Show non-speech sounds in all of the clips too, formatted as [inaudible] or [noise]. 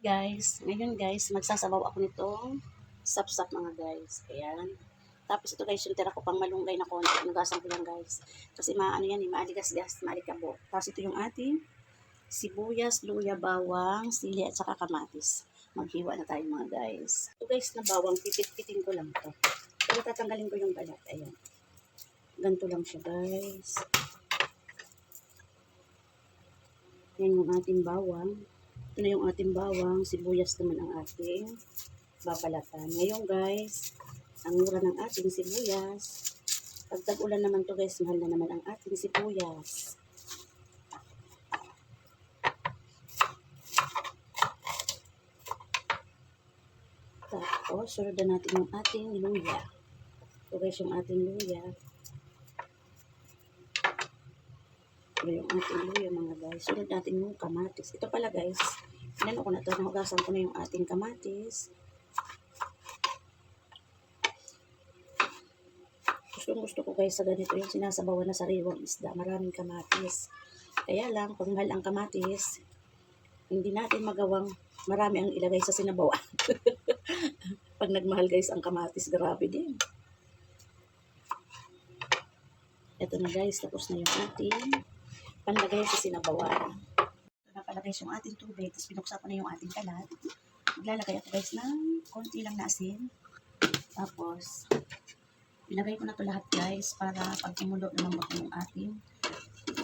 guys, ngayon guys, magsasabaw ako nitong sapsap mga guys. Ayan. Tapos ito guys, yung tira ko pang malunggay na konti. Nugasan ko lang guys. Kasi maano yan, eh, maaligas-gas, maalikabo. Tapos ito yung ating sibuyas, luya, bawang, sili at saka kamatis. Maghiwa na tayo mga guys. Ito guys na bawang, pipit-pitin ko lang to. Pero tatanggalin ko yung balat. Ayan. Ganito lang siya guys. Yan yung ating bawang. Ito na yung ating bawang. Sibuyas naman ang ating babalatan. Ngayon guys, ang mura ng ating sibuyas. Pag tag-ulan naman to guys, mahal na naman ang ating sibuyas. Tapos, sunod na natin yung ating luya. Ito guys yung ating luya. Ito yung ating luya mga guys. Sunod natin yung kamatis. Ito pala guys, inano ko na ito, nahugasan ko na yung ating kamatis. Gusto gusto ko guys sa ganito yung sinasabawan na sariwang isda. Maraming kamatis. Kaya lang, pag mahal ang kamatis, hindi natin magawang marami ang ilagay sa sinabawan. [laughs] pag nagmahal guys ang kamatis, grabe din. Ito na guys, tapos na yung ating panlagay sa sinabawan. Ito na pala guys yung ating tubig, tapos pinuksa ko na yung ating kalat. Maglalagay ako guys ng konti lang na asin. Tapos, ilagay ko na to lahat guys para pag kumulo naman ba yung ating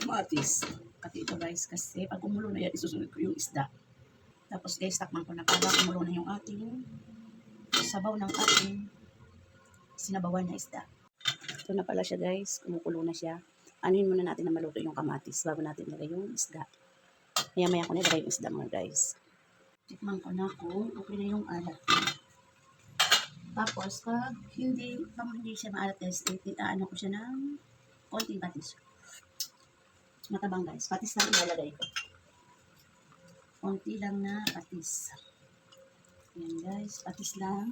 kamatis. Kasi ito guys, kasi pag kumulo na yan, isusunod ko yung isda. Tapos guys, takman ko na para kumulo na yung ating sabaw ng ating sinabawan na isda. Ito na pala siya guys, kumukulo na siya. Anuin muna natin na maluto yung kamatis bago natin ilagay yung isda. Maya maya ko na ilagay yung isda mga guys. Tikman ko na kung okay na yung alat. Tapos, pag hindi, pag hindi siya maalat guys, ano ko siya ng konting patis. Matabang guys. Patis lang ilalagay ko. Konti lang na patis. Ayan guys, patis lang.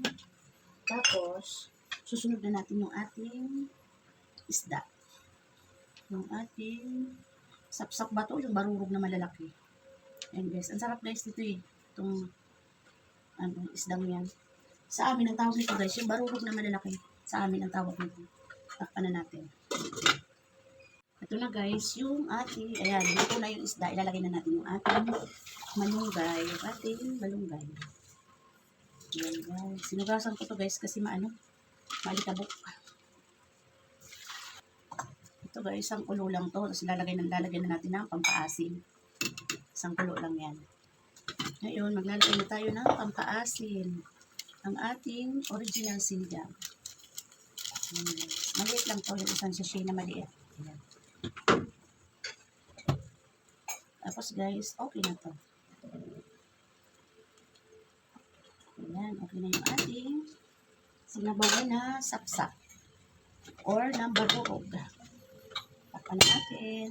Tapos, susunod na natin yung ating isda. Yung ating sapsak ba to? Yung barurog na malalaki. Ayan guys, ang sarap guys dito eh. Itong ano, isdang yan. Sa amin, ang tawag nito guys, yung barurog na malalaki. Sa amin, ang tawag nito. Takpan na natin. Ito na guys, yung ating, ayan, dito na yung isda. Ilalagay na natin yung ating malunggay. Yung ating malunggay. Ayan guys. Sinugasan ko to guys kasi maano, malitabok. Ito guys, isang kulo lang to. Tapos lalagay na, lalagay na natin ng pampaasim. Isang kulo lang yan. Ngayon, maglalagay na tayo ng pampaasim. Ang ating original sinigang. Maliit lang to, yung isang sachet na maliit. Ayan. Tapos guys, okay na to. Ayan, okay na yung ating sinabawan na sapsap or ng Takpan natin.